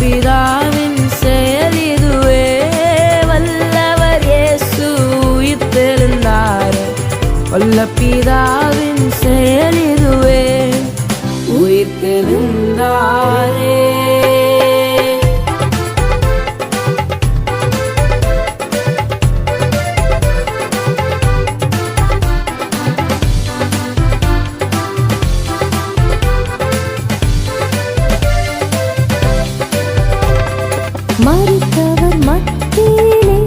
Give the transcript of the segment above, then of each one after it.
பிதாவின் செயல் இதுவே. வல்லவர் இயேசு உயிர்த்தெழுந்தார். வல்ல பிதாவின் செயல் இதுவே. உயிர்த்தெழுந்தார். மறுத்தவர் மத்தியிலே.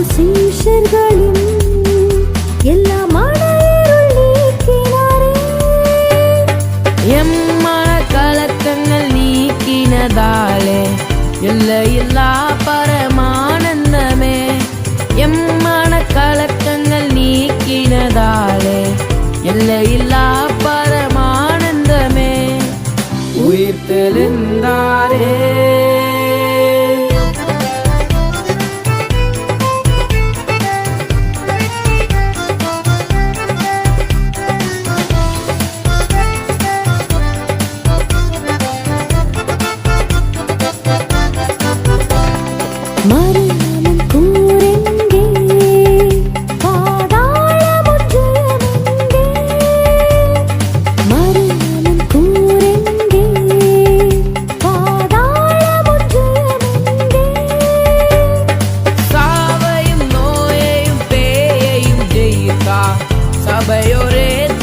எம்மாவு சீஷர்களின் எல்லா நீக்கினதாலே எல்லையில்லா பரமானந்தமே. எம்மன கலக்கங்கள் நீக்கினதாலே எல்லையில் ખબયો રે